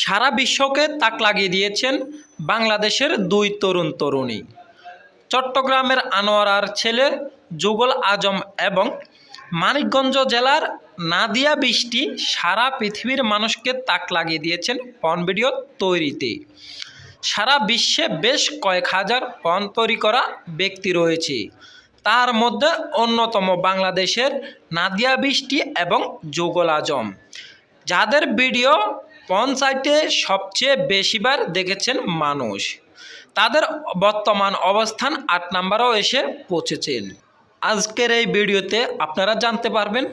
সারা বিশ্বকে তাক লাগিয়ে দিয়েছেন বাংলাদেশের দুই তরুণ তরুণী। চট্টগ্রামের আনোয়ারার ছেলে যুগল আজম এবং মানিকগঞ্জ জেলার নাদিয়া বৃষ্টি সারা পৃথিবীর মানুষকে তাক লাগিয়ে দিয়েছেন পণ ভিডিও তৈরিতে। সারা বিশ্বে বেশ কয়েক হাজার পণ তৈরি করা ব্যক্তি রয়েছে। তার মধ্যে অন্যতম বাংলাদেশের নাদিয়া বৃষ্টি এবং যুগল আজম। যাদের ভিডিও পঞ্চায়েতে সবচেয়ে বেশিবার দেখেছেন মানুষ। তাদের বর্তমান অবস্থান আট নাম্বারও এসে পৌঁছেছেন। আজকের এই ভিডিওতে আপনারা জানতে পারবেন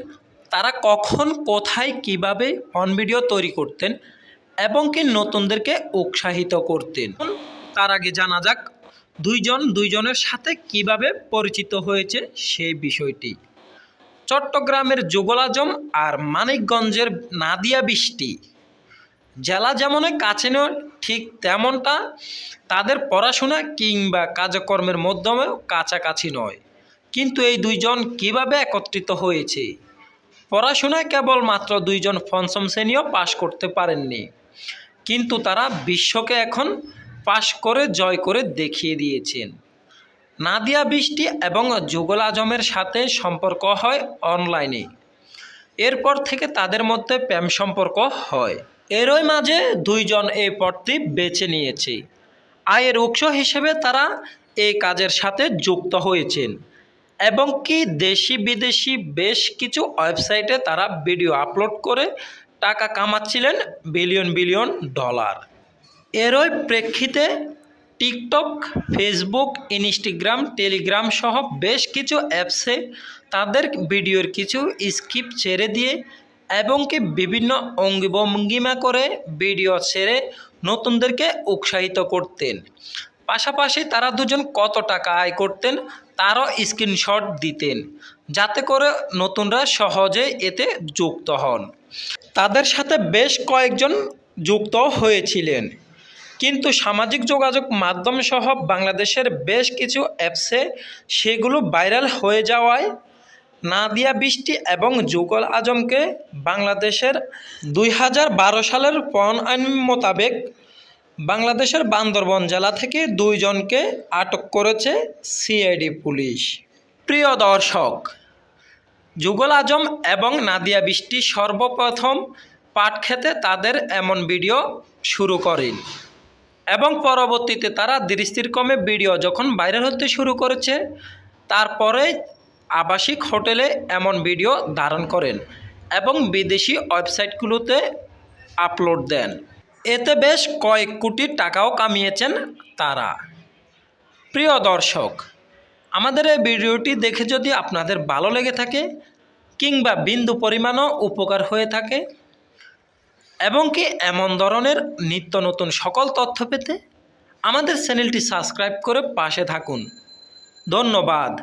তারা কখন, কোথায়, কীভাবে অন ভিডিও তৈরি করতেন এবং কি নতুনদেরকে উৎসাহিত করতেন। তার আগে জানা যাক, দুইজন দুইজনের সাথে কীভাবে পরিচিত হয়েছে সেই বিষয়টি। চট্টগ্রামের যুগল আজম আর মানিকগঞ্জের নাদিয়া বৃষ্টি। জেলা যেমন কাছে নয় ঠিক তেমনটা তাদের পড়াশোনা কিংবা কাজকর্মের মাধ্যমেও কাছাকাছি নয়। কিন্তু এই দুইজন কীভাবে একত্রিত হয়েছে? পড়াশোনায় কেবলমাত্র দুইজন পঞ্চম শ্রেণীও পাশ করতে পারেননি। কিন্তু তারা বিশ্বকে এখন পাশ করে জয় করে দেখিয়ে দিয়েছেন। নাদিয়া বৃষ্টি এবং যুগল আজমের সাথে সম্পর্ক হয় অনলাইনে। এরপর থেকে তাদের মধ্যে প্রেম সম্পর্ক হয়। এরই মাঝে দুইজন এই পথটি বেছে নিয়েছে। আয়ের উৎস হিসেবে তারা এই কাজের সাথে যুক্ত হয়েছেন এবং কি দেশি বিদেশি বেশ কিছু ওয়েবসাইটে তারা ভিডিও আপলোড করে টাকা কামাচ্ছিলেন বিলিয়ন বিলিয়ন ডলার। এরই প্রেক্ষিতে টিকটক, ফেসবুক, ইনস্টাগ্রাম, টেলিগ্রাম সহ বেশ কিছু অ্যাপসে তাদের ভিডিওর কিছু স্কিপ ছেড়ে দিয়ে এবং কি বিভিন্ন অঙ্গিভঙ্গিমা করে ভিডিও ছেড়ে নতুনদেরকে উৎসাহিত করতেন। পাশাপাশি তারা দুজন কত টাকা আয় করতেন তারও স্ক্রিনশট দিতেন, যাতে করে নতুনরা সহজে এতে যুক্ত হন। তাদের সাথে বেশ কয়েকজন যুক্ত হয়েছিলেন। কিন্তু সামাজিক যোগাযোগ মাধ্যম সহ বাংলাদেশের বেশ কিছু অ্যাপসে সেগুলো ভাইরাল হয়ে যাওয়ায় নাদিয়া বৃষ্টি এবং যুগল আজমকে বাংলাদেশের দুই হাজার বারো সালের পণ আইন মোতাবেক বাংলাদেশের বান্দরবন জেলা থেকে দুইজনকে আটক করেছে সিআইডি পুলিশ। প্রিয় দর্শক, যুগল আজম এবং নাদিয়া বৃষ্টি সর্বপ্রথম পাট খেতে তাদের এমন ভিডিও শুরু করেন এবং পরবর্তীতে তারা দৃষ্টির কমে ভিডিও যখন ভাইরাল হতে শুরু করেছে, তারপরে আবাসিক হোটেলে এমন ভিডিও ধারণ করেন এবং বিদেশি ওয়েবসাইটগুলোতে আপলোড দেন। এতে বেশ কয়েক কোটি টাকাও কামিয়েছেন তারা। প্রিয় দর্শক, আমাদের এই ভিডিওটি দেখে যদি আপনাদের ভালো লেগে থাকে কিংবা বিন্দু পরিমাণও উপকার হয়ে থাকে এবং কি এমন ধরনের নিত্য নতুন সকল তথ্য পেতে আমাদের চ্যানেলটি সাবস্ক্রাইব করে পাশে থাকুন। ধন্যবাদ।